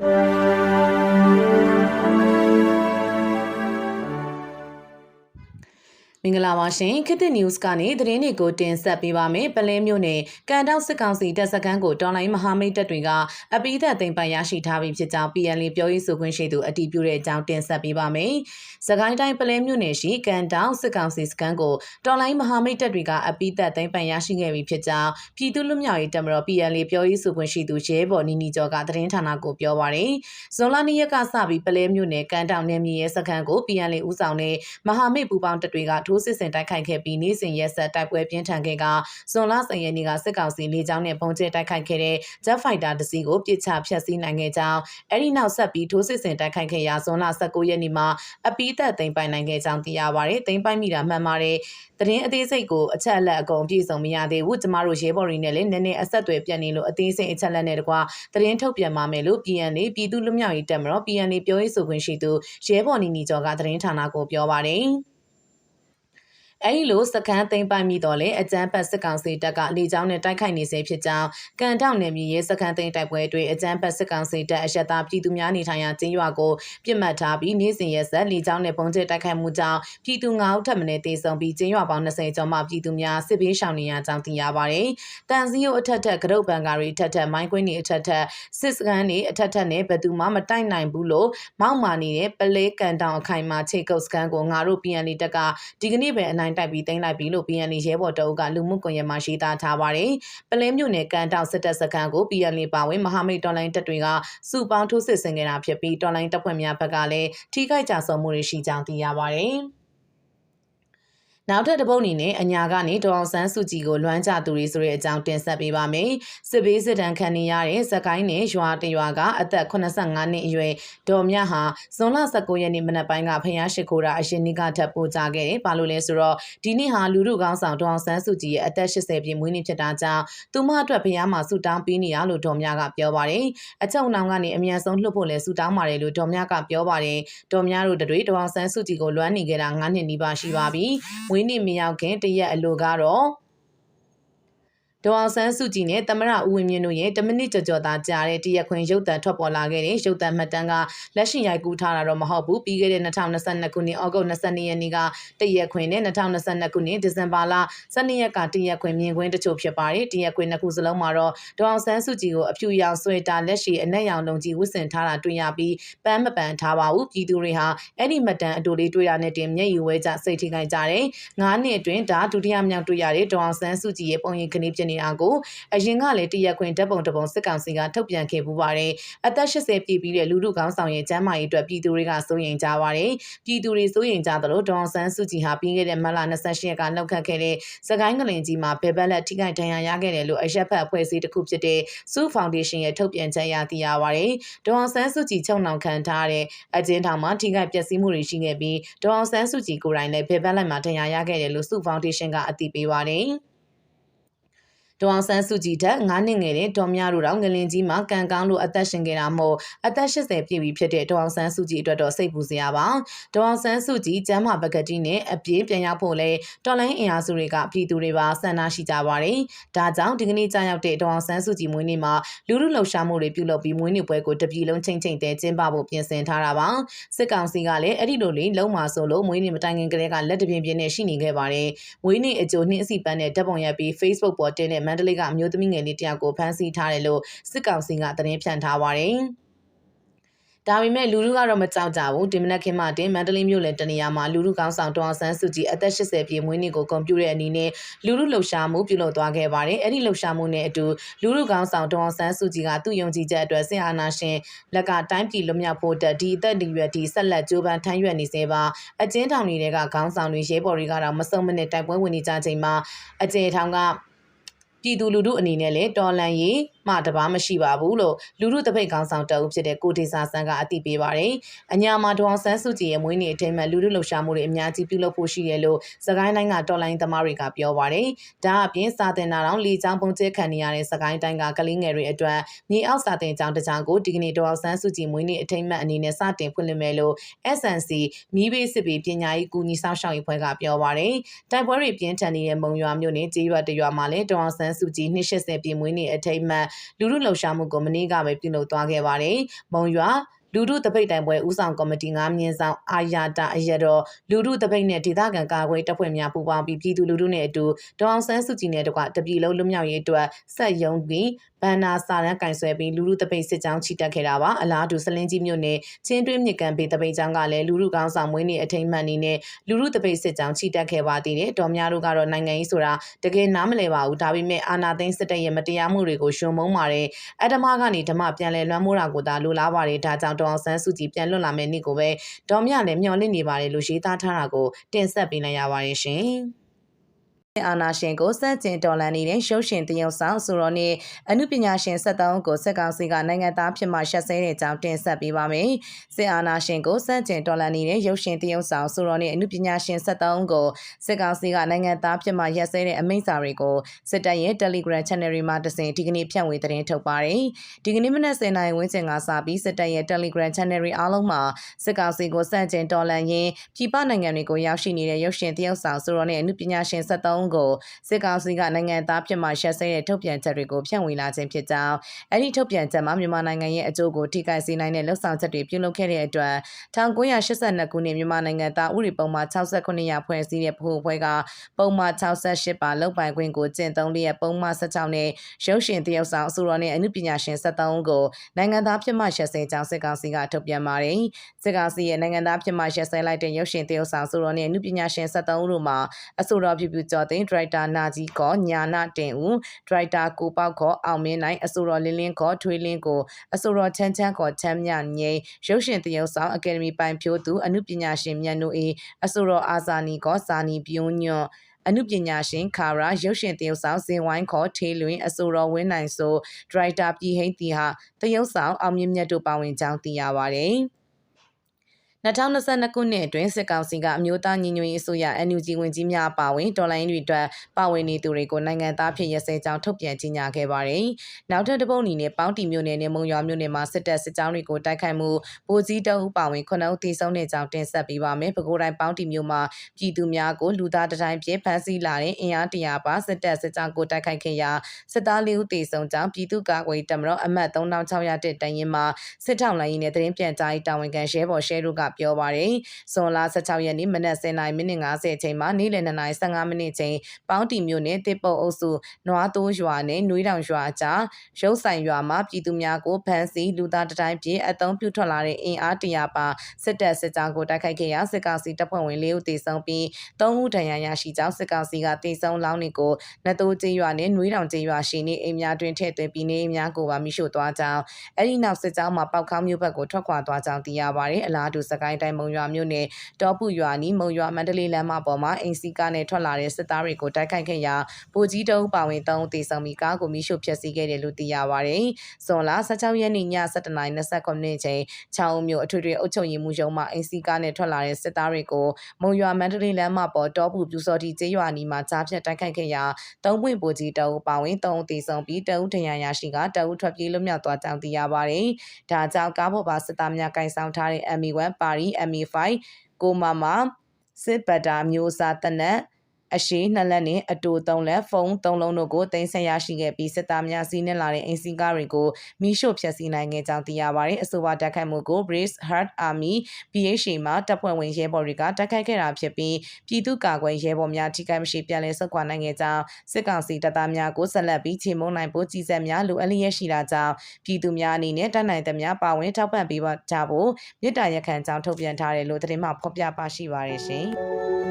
မ င်္ဂလာပါရှင်ခေတ်သစ် news ကနေသတင်းတွေကိုတင်ဆက်ပေးပါမယ်ပလဲမျိုးနယ်ကန်တောက်စစ်ကောင်စီတပ်စခန်းကိုတော်လိုင်းမဟာမိတ်တပ်တွေကအပိသက်သိမ်းပိုင်ရရှိထားပြီးဖြစ်ကြောင်း PNL ပြောရေးဆိုခွင့်ရှိသူအတည်ပြုတဲ့အကြောင်းတင်ဆက်ပေးပါမယ်။စကိုင်းတိုင်းပလဲမျိုးနယ်ရှိကန်တောက်စစ်ကောင်စီစခန်းကိုတော်လိုင်းမဟာမိတ်တပ်တွေကအပိသက်သိမ်းပိုင်ရရှိခဲ့ပြီးဖြစ်ကြောင်းပြည်သူ့လူမျိုးရေးတပ်မတော် PNL ပြောရေးဆိုခွင့်ရှိသူရဲဘော်နီနီကျော်ကသတင်းဌာနကိုပြောပါရယ်။ဇွန်လ2ရက်ကစပြီးပလဲမျိုးနယ်ကန်တောက်နယ်မြေရဲ့စခန်းကို PNL ဦးဆောင်တဲ့မဟာမိတ်ပူပေါင်းတပ်တွေကထိုးစစ်ဆင်တိုက်ခိုက်ခဲ့ပြီးနေ့စဉ်ရက်ဆက်တိုက်ပွဲပြင်းထန်ခဲ့ကဇွန်လ10ရက်နေ့ကစစ်ကောင်စီလေကြောင်းနဲ့ပုံကျဲတိုက်ခိုက်ခဲ့တဲ့ Jet Fighter တစ်စီးကိုပစ်ချဖျက်ဆီးနိုင်ခဲ့ကြောင်းအဲဒီနောက်ဆက်ပြီးထိုးစစ်ဆင်တိုက်ခိုက်ခဲ့ရာဇွန်လ19ရက်နေ့မှာအပီးသက်သိမ်းပိုင်နိုင်ခဲ့ကြောင်းသိရပါတယ်။သိမ်းပိုင်မိတာမှန်ပါတယ်။သတင်းအသေးစိတ်ကိုအချက်အလက်အကုန်ပြည့်စုံမရသေးဘူး။ကျမတို့ရဲဘော်တွေနဲ့လည်းနည်းနည်းအဆက်အသွယ်ပြတ်နေလို့အသေးစိတ်အချက်အလက်နဲ့တကွာသတင်းထုတ်ပြန်ပါမယ်လို့ PNA ပြည်သူ့လူမျိုးရေးတပ်မတော် PNA ပြောရေးဆိုခွင့်ရှိသူရဲဘော်နီနီကျော်ကသတင်းဌာနကိုပြောပါတယ်။ အဲဒီလိုစကန်သိမ်းပိုက်မိတော့လေအကြမ်းဖက်စစ်ကောင်စီတပ်ကလေကြောင်းနဲ့တိုက်ခိုက်နေစေဖြစ်ကြောင်းကန်တောက်နယ်မြေရေးစကန်သိမ်းတိုက်ပွဲအတွင်းအကြမ်းဖက်စစ်ကောင်စီတပ်အရက်သားပြည်သူများနေထိုင်ရာကျင်းရွာကိုပြစ်မှတ်ထားပြီးနေ့စဉ်ရက်ဆက်လေကြောင်းနဲ့ပုံကျဲတိုက်ခိုက်မှုကြောင့်ပြည်သူ9ဦးထပ်မံတေဆုံးပြီးကျင်းရွာပေါင်း20ကျော်မှပြည်သူများစစ်ဘေးရှောင်နေရကြောင်းသိရပါတယ်။တန်စီယိုအထက်ထက်ကရုတ်ပန်ကာရီအထက်ထက်မိုင်းကွင်းနေအထက်ထက်စစ်စကန်နေအထက်ထက်နဲ့ဘယ်သူမှမတိုက်နိုင်ဘူးလို့မောက်မာနေတဲ့ပလဲကန်တောင်အခိုင်မှာခြေကုပ်စကန်ကိုငါတို့ PNL တက်ကဒီကနေ့ပဲအနိုင်တိုက်ပြီးသိမ်းလိုက်ပြီလို့ PNL ရဲဘော်တအုပ်ကလူမှုကွန်ရက်မှာရေးသားထားပါတယ်။ပလဲမြို့နယ်ကန်တောက်စစ်တပ်စခန်းကို PNL ပါဝင်မဟာမိတ်တော်လိုင်းတပ်တွေကစုပေါင်းထိုးစစ်ဆင်ခဲ့တာဖြစ်ပြီးတော်လိုင်းတပ်ဖွဲ့များဘက်ကလည်းထိခိုက်ကြဆုံးမှုတွေရှိကြောင်းသိရပါတယ်။ နောက်ထပ်တစ်ပုတ်အနေနဲ့အညာကနေဒေါအောင်ဆန်းစုကြည်ကိုလွှမ်းကြသူတွေဆိုတဲ့အကြောင်းတင်ဆက်ပေးပါမယ်။စစ်ဘေးစစ်တမ်းခံနေရတဲ့ဇကိုင်းနယ်ရွာတရွာကအသက်85နှစ်အရွယ်ဒေါ်မြတ်ဟာဇွန်လ19ရက်နေ့မနက်ပိုင်းကဖျားရှိခိုးတာအရင်နေ့ကထပ်ပို့ကြခဲ့တယ်။ဘာလို့လဲဆိုတော့ဒီနေ့ဟာလူမှုကောင်းဆောင်ဒေါအောင်ဆန်းစုကြည်ရဲ့အသက်80ပြည့်မွေးနေ့ဖြစ်တာကြောင့်သူမအတွက်ဖျားမှာဆူတောင်းပေးနေရလို့ဒေါ်မြတ်ကပြောပါတယ်။အချုပ်နောင်ကနေအမြန်ဆုံးလှုပ်ဖို့လဲဆူတောင်းပါတယ်လို့ဒေါ်မြတ်ကပြောပါတယ်။ဒေါ်မြတ်တို့တွေဒေါအောင်ဆန်းစုကြည်ကိုလွှမ်းနေခဲ့တာ9နှစ်နီးပါးရှိပါပြီ။မွေးနေ့မရောက်ခင်တရက်အလိုကတော့ ဒေါအောင်ဆန်းစုကြည်နဲ့သမရဦးဝင်းမြင့်တို့ရဲ့10မိနစ်ကြော်ကြော်သာကြာတဲ့တရက်ခွင်ရုပ်သံထွက်ပေါ်လာခဲ့တဲ့ရုပ်သံမှတ်တမ်းကလက်ရှိရိုက်ကူးထားတာတော့မဟုတ်ဘူးပြီးခဲ့တဲ့2022ခုနှစ်ဩဂုတ်22ရက်နေ့ကတရက်ခွင်နဲ့2022ခုနှစ်ဒီဇင်ဘာလ12ရက်ကတရက်ခွင်မြင်ကွင်းတချို့ဖြစ်ပါတယ်တရက်ခွင်နှစ်ခုစလုံးမှာတော့ဒေါအောင်ဆန်းစုကြည်ကိုအဖြူရောင်ဆွဲတာလက်ရှိအနက်ရောင်လုံးကြီးဝတ်ဆင်ထားတာတွေ့ရပြီးပန်းမပန်းထားပါဘူးပြည်သူတွေဟာအဲ့ဒီမှတ်တမ်းအတူလေးတွေ့ရတဲ့တင်မျက်ရည်ဝဲကြစိတ်ထိခိုက်ကြတယ်ငါးနှစ်အတွင်းဒါဒုတိယမြောက်တွေ့ရတဲ့ဒေါအောင်ဆန်းစုကြည်ရဲ့ပုံရိပ်ကလေးဖြစ်နေတာကိုအရင်ကလည်းတရက်ခွင်ဓာတ်ပုံတပုံစစ်ကောင်စီကထုတ်ပြန်ခဲ့ပူပါတယ်အသက်80ပြည့်ပြီးတဲ့လူလူကောင်းဆောင်ရဲ့ကျမ်းမာရေးအတွက်ပြည်သူတွေကစိုးရိမ်ကြပါတယ်ပြည်သူတွေစိုးရိမ်ကြသလိုဒေါအောင်ဆန်းစုကြည်ဟာပြီးခဲ့တဲ့မတ်လ28ရက်ကနှုတ်ခတ်ခဲ့တဲ့စကိုင်းကလင်ကြီးမှာဘယ်ဘက်လက်ထိခိုက်ဒဏ်ရာရခဲ့တယ်လို့အရက်ဖက်အဖွဲ့အစည်းတစ်ခုဖြစ်တဲ့စူဖောင်ဒေးရှင်းရဲ့ထုတ်ပြန်ချက်အရသိရပါတယ်ဒေါအောင်ဆန်းစုကြည်ချုပ်နှောင်ခံထားတဲ့အကျဉ်းထောင်မှာထိခိုက်ပျက်စီးမှုတွေရှိခဲ့ပြီးဒေါအောင်ဆန်းစုကြည်ကိုယ်တိုင်လည်းဘယ်ဘက်လက်မှာဒဏ်ရာရခဲ့တယ်လို့စူဖောင်ဒေးရှင်းကအသိပေးပါတယ် ဒေါအောင်ဆန်းစုကြည်တက်9နှစ်ငယ်တဲ့ဒေါ်မြတို့တော့ငလင်ကြီးမှာကံကောင်းလို့အသက်ရှင်ခဲ့တာမို့အသက်80ပြည့်ပြီဖြစ်တဲ့ဒေါအောင်ဆန်းစုကြည်အတွက်တော့စိတ်ပူစရာပါဒေါအောင်ဆန်းစုကြည်ကျမ်းမာပကတိနဲ့အပြင်းပြန်ရောက်ဖို့လဲတော်လိုင်းအင်အားစုတွေကပြည်သူတွေပါဆန္ဒရှိကြပါတယ်ဒါကြောင့်ဒီကနေ့ကြာရောက်တဲ့ဒေါအောင်ဆန်းစုကြည်မွေးနေ့မှာလူလူလှုပ်ရှားမှုတွေပြုလုပ်ပြီးမွေးနေ့ပွဲကိုတပြည်လုံးချိန်ချိန်တဲကျင်းပဖို့ပြင်ဆင်ထားတာပါစစ်ကောင်စီကလည်းအဲ့ဒီလိုလေးလုံးမှာဆိုလို့မွေးနေ့မတိုင်ခင်ကလေးကလက်တပြင်းပြင်းနဲ့ရှိနေခဲ့ပါတယ်မွေးနေ့အကျိုးနှင်းအစီပန်းနဲ့ဓာတ်ပုံရိုက်ပြီး Facebook ပေါ်တင်တဲ့မန္တလေးကအမျိုးသမီးငယ်လေးတယောက်ကိုဖမ်းဆီးထားတယ်လို့စစ်ကောင်စီကသတင်းဖြန့်ထားပါတယ်။ဒါပေမဲ့လူလူကတော့မကြောက်ကြဘူးဒီမနက်ခင်းမှတင်မန္တလေးမြို့နယ်တနေရာမှာလူလူကောင်းဆောင်တောင်ဆန်းစုကြည်အသက်80ပြည့်မွေးနေ့ကိုကွန်ပျူတာအနေနဲ့လူလူလှုပ်ရှားမှုပြုလုပ်သွားခဲ့ပါတယ်အဲ့ဒီလှုပ်ရှားမှုနဲ့အတူလူလူကောင်းဆောင်တောင်ဆန်းစုကြည်ကသူ့ယုံကြည်ချက်အတွက်ဆင်အာနာရှင်လက်ကတိုင်းပြည်လွတ်မြောက်ဖို့တက်ဒီအသက်ဒီရွယ်ဒီဆက်လက်ကြိုးပမ်းထမ်းရွက်နေစေပါအကျဉ်းထောင်တွေကခေါင်းဆောင်တွေရဲဘော်တွေကတော့မစုံမနစ်တိုက်ပွဲဝင်နေကြချိန်မှာအကျဉ်းထောင်က ပြည်သူလူထုအနေနဲ့လည်းတော်လန်ရေးမှတပါမရှိပါဘူးလို့လူထုတပိတ်ကောင်းဆောင်တအုပ်ဖြစ်တဲ့ကိုဒေစာဆန်းကအသိပေးပါတယ်။အညာမှာဒေါအောင်ဆန်းစုကြည်ရဲ့မွေးနေ့အထိမ်းမှလူထုလှုပ်ရှားမှုတွေအများကြီးပြုလုပ်ဖို့ရှိတယ်လို့စကိုင်းတိုင်းကတော်လိုင်းသမားတွေကပြောပါတယ်။ဒါအပြင်စာတင်နာတော်လေချောင်းပုံကျဲခံနေရတဲ့စကိုင်းတိုင်းကကလေးငယ်တွေအတွက်မြေအောက်စာတင်ကျောင်းတစ်ကျောင်းကိုဒီကနေ့ဒေါအောင်ဆန်းစုကြည်မွေးနေ့အထိမ်းမှအနေနဲ့စတင်ဖွင့်လှစ်မယ်လို့ SNC မိဘေးစစ်ပေပညာရေးကူညီဆောင်ရှောက်ရေးဖွဲ့ကပြောပါတယ်။တိုက်ပွဲတွေပြင်းထန်နေတဲ့မုံရွာမြို့နယ်ကျေးရွာတရွာမှာလည်းဒေါအောင်ဆန်းစုကြည်280ပြည့်မွေးနေ့အထိမ်းမှလူမှုလှုပ်ရှားမှုကိုမနေ့ကပဲပြုလုပ်သွားခဲ့ပါတယ်။မုံရွာလူမှုတပိတ်တိုင်ပွဲဦးဆောင်ကော်မတီငါးမြင်းဆောင်အာယာတာအရတော်လူမှုတပိတ်နဲ့ဒေသခံကာကွယ်တပ်ဖွဲ့များပူးပေါင်းပြီးပြည်သူလူထုနဲ့အတူဒေါအောင်ဆန်းစုကြည်နဲ့တကွတပြည်လုံးလွတ်မြောက်ရေးအတွက်ဆက်ယုံပြီး ဘန်နာစာရန်ကင်ဆယ်ပြီးလူလူတပိတ်စစ်ကြောင်းချီတက်ခဲ့တာပါအလားတူစလင်းကြီးမြို့နယ်ချင်းတွင်းမြစ်ကန်ဘေးတပိတ်ကြောင်းကလည်းလူလူကောင်းဆောင်မွေးနေ့အထိမ်းအမှတ်အနေနဲ့လူလူတပိတ်စစ်ကြောင်းချီတက်ခဲ့ပါသေးတယ်တော်များတို့ကတော့နိုင်ငံရေးဆိုတာတကယ်နားမလည်ပါဘူးဒါပေမဲ့အာနာသိန်းစစ်တပ်ရဲ့မတရားမှုတွေကိုရှုံမုံပါတယ်အဓမ္မကနေဓမ္မပြန်လဲလွှမ်းမိုးတာကိုသာလိုလားပါတယ်ဒါကြောင့်တော်အောင်ဆန်းစုကြည်ပြန်လွတ်လာမယ့်နေ့ကိုပဲဒေါ်မြလည်းမျှော်လင့်နေပါတယ်လို့ရေးသားထားတာကိုတင်ဆက်ပေးလိုက်ရပါတယ်ရှင် အာနာရှင်ကိုစန့်ကျင်တော်လန်နေတဲ့ရုပ်ရှင်တရုပ်ဆောင်ဆိုတော့နေအမှုပညာရှင်73ကိုစက်ကောင်စီကနိုင်ငံသားဖြစ်မှရှက်ဆဲတဲ့အကြောင်းတင်ဆက်ပေးပါမယ်။စစ်အာနာရှင်ကိုစန့်ကျင်တော်လန်နေတဲ့ရုပ်ရှင်တရုပ်ဆောင်ဆိုတော့နေအမှုပညာရှင်73ကိုစက်ကောင်စီကနိုင်ငံသားဖြစ်မှရက်စဲတဲ့အမိန့်စာတွေကိုစစ်တပ်ရဲ့ Telegram Channel တွေမှာတစင်ဒီကနေ့ဖြန့်ဝေသတင်းထုတ်ပါတယ်။ဒီကနေ့မနက်10:00နာရီဝန်းကျင်ကစပြီးစစ်တပ်ရဲ့ Telegram Channel တွေအားလုံးမှာစစ်ကောင်စီကိုစန့်ကျင်တော်လန်ရင်းပြည်ပနိုင်ငံတွေကိုရောက်ရှိနေတဲ့ရုပ်ရှင်တရုပ်ဆောင်ဆိုတော့နေအမှုပညာရှင်73ကိုစစ်ကောင်စီကနိုင်ငံသားဖြစ်မှရှက်ဆဲတဲ့ထုတ်ပြန်ချက်တွေကိုဖြန့်ဝေလာခြင်းဖြစ်ကြောင်းအဲ့ဒီထုတ်ပြန်ချက်မှာမြန်မာနိုင်ငံရဲ့အကျိုးကိုထိခိုက်စေနိုင်တဲ့လှုပ်ဆောင်ချက်တွေပြုလုပ်ခဲ့တဲ့အတွက်1982ခုနှစ်မြန်မာနိုင်ငံသားဥပဒေပုံမှန်69ရာဖွဲ့စည်းတဲ့ဖို့ဖွဲ့ကပုံမှန်68ပါလောက်ပိုင်ခွင့်ကိုကျင့်သုံးလျက်ပုံမှန်16နဲ့ရုပ်ရှင်တရုပ်ဆောင်အဆိုတော်နဲ့အမှုပညာရှင်73ကိုနိုင်ငံသားဖြစ်မှရှက်ဆဲကြောင်းစစ်ကောင်စီကထုတ်ပြန်ပါတယ်စစ်ကောင်စီရဲ့နိုင်ငံသားဖြစ်မှရှက်ဆဲလိုက်တဲ့ရုပ်ရှင်တရုပ်ဆောင်အဆိုတော်နဲ့အမှုပညာရှင်73ဦးတို့မှာအဆိုတော်ဖြစ်ဖြစ်ကျော်သိန်းဒရိုက်တာနာကြီးကောညာနာတင်ဦးဒရိုက်တာကိုပေါက်ခေါ်အောင်မင်းနိုင်အဆိုတော်လင်းလင်းခေါ်ထွေးလင်းကိုအဆိုတော်ချမ်းချမ်းခေါ်ချမ်းမြငိမ့်ရုပ်ရှင်တရုပ်ဆောင်အကယ်ဒမီပိုင်ဖြိုးသူအမှုပညာရှင်မြတ်နိုးအေးအဆိုတော်အာဇာနီခေါ်ဇာနီပြုံးညွန့်အနုပညာရှင်ခါရာရုပ်ရှင်တရုပ်ဆောင်ဇင်ဝိုင်းခေါ်ထေးလွင်အဆိုတော်ဝင်းနိုင်ဆိုဒရိုက်တာပြည်ဟိန်းတီဟာတရုပ်ဆောင်အောင်မြင့်မြတ်တို့ပါဝင်ကြောင်းသိရပါတယ်။ 2022ခုနှစ်အတွင်းစစ်ကောင်စီကအမျိုးသားညီညွတ်ရေးအစိုးရ NUG ဝင်ကြီးများပါဝင်တော်လိုင်းတွေအတွက်ပါဝင်နေသူတွေကိုနိုင်ငံသားဖြစ်ရစဲကြောင်းထုတ်ပြန်ကြေညာခဲ့ပါတယ်။နောက်ထပ်တစ်ပုတ်အနေနဲ့ပေါင်းတီမြို့နယ်နဲ့မုံရွာမြို့နယ်မှာစစ်တပ်စစ်ကြောင်းတွေကိုတိုက်ခိုက်မှုဗိုလ်ကြီးတအုပ်ပါဝင်ခုနှစ်ဦးသေဆုံးတဲ့ကြောင်းတင်ဆက်ပေးပါမယ်။ပဲခူးတိုင်းပေါင်းတီမြို့မှာပြည်သူများကိုလူသားတတိုင်းပြဖမ်းဆီးလာတဲ့အင်အားတရာပါစစ်တပ်စစ်ကြောင်းကိုတိုက်ခိုက်ခဲ့ရာစစ်သားလေးဦးသေဆုံးကြောင်းပြည်သူ့ကာကွယ်တပ်မတော်အမှတ်3600တရင်မှာစစ်ထောက်လိုင်းရင်းနဲ့သတင်းပြန်ကြားရေးတာဝန်ခံရဲဘော်ရှဲတို့ကပြောပါတယ်။ဇွန်လ16ရက်နေ့မနက်10:00မိနစ်50အချိန်မှာနေ့လယ်2:15မိနစ်ချိန်ပေါင်းတီမြို့နယ်တစ်ပုတ်အုပ်စုနွားတိုးရွာနဲ့နှွေးတောင်ရွာကြားရုပ်ဆိုင်ရွာမှာပြည်သူများကိုဖမ်းဆီးလူသားတတိုင်းပြေအုံပြုထွက်လာတဲ့အင်အားတရာပါစစ်တပ်စစ်ကြောင်းကိုတိုက်ခိုက်ခဲ့ရာစစ်ကောင်စီတပ်ဖွဲ့ဝင်၄ဦးသေဆုံးပြီး၃ဦးဒဏ်ရာရရှိကြောင်းစစ်ကောင်စီကသေဆုံးလောင်းတွေကိုနတိုးကျေးရွာနဲ့နှွေးတောင်ကျေးရွာရှိနေအိမ်များတွင်ထည့်သွင်းပြီးနေအိမ်များကိုပါမိရှို့သွားကြောင်းအဲ့ဒီနောက်စစ်ကြောင်းမှာပောက်ခေါင်းမြို့ဘက်ကိုထွက်ခွာသွားကြောင်းသိရပါတယ်အလားတူစကိုင်းတိုင်းမုံရွာမြို့နယ်တောပုရွာနီးမုံရွာမန္တလေးလမ်းမပေါ်မှာအင်စီကားနဲ့ထွက်လာတဲ့စစ်သားတွေကိုတိုက်ခိုက်ခဲ့ရာဗိုလ်ကြီးတုံးပါဝင်၃ဦးသေဆုံးပြီးကားကိုမိရှို့ဖျက်ဆီးခဲ့တယ်လို့သိရပါတယ်။ဇွန်လ16ရက်နေ့ည7:29မိနစ်ချိန်ချောင်းမြို့အထွေထွေအုပ်ချုပ်ရေးမှူးရုံးမှအင်စီကားနဲ့ထွက်လာတဲ့စစ်သားတွေကိုမုံရွာမန္တလေးလမ်းမပေါ်တောပုပြူစော်တီကျေးရွာနီးမှာကြားဖြတ်တိုက်ခိုက်ခဲ့ရာသုံးပွင့်ဗိုလ်ကြီးတုံးပါဝင်၃ဦးသေဆုံးပြီးတအုပ်ထရန်ရရှိကတအုပ်ထွက်ပြေးလွတ်မြောက်သွားကြောင်းသိရပါတယ်။ဒါကြောင့်ကားပေါ်ပါစစ်သားများကင်ဆောင်ထားတဲ့ ME1 ပါရီ ME5 ကိုမမစစ်ဘတ်တာမျိုးစားတနက် အရှိနှစ်လက်နဲ့အတူသုံးလက်ဖုန်းသုံးလုံးတို့ကိုတင်ဆက်ရရှိခဲ့ပြီးစစ်သားများစီးနှင်လာတဲ့အင်စီကားတွေကိုမိရှို့ဖျက်ဆီးနိုင်ခဲ့ကြောင်းသိရပါတယ်။အဆိုပါတိုက်ခိုက်မှုကို British Heart Army BHA မှတပ်ဖွဲ့ဝင်ရဲဘော်တွေကတိုက်ခိုက်ခဲ့တာဖြစ်ပြီးပြည်သူ့ကာကွယ်ရဲဘော်များထိခိုက်မရှိပြန်လည်ဆုတ်ခွာနိုင်ခဲ့ကြောင်းစစ်ကောင်စီတပ်သားများကိုဆက်လက်ပြီးချေမှုန်းနိုင်ဖို့ကြီးစက်များလိုအပ်လျက်ရှိတာကြောင့်ပြည်သူများအနေနဲ့တပ်နိုင်သမျှပါဝင်ထောက်ပံ့ပေးပါကြဖို့မြစ်တာရက်ခံကြောင်းထုတ်ပြန်ထားတယ်လို့သတင်းမှဖော်ပြပါရှိပါတယ်ရှင်။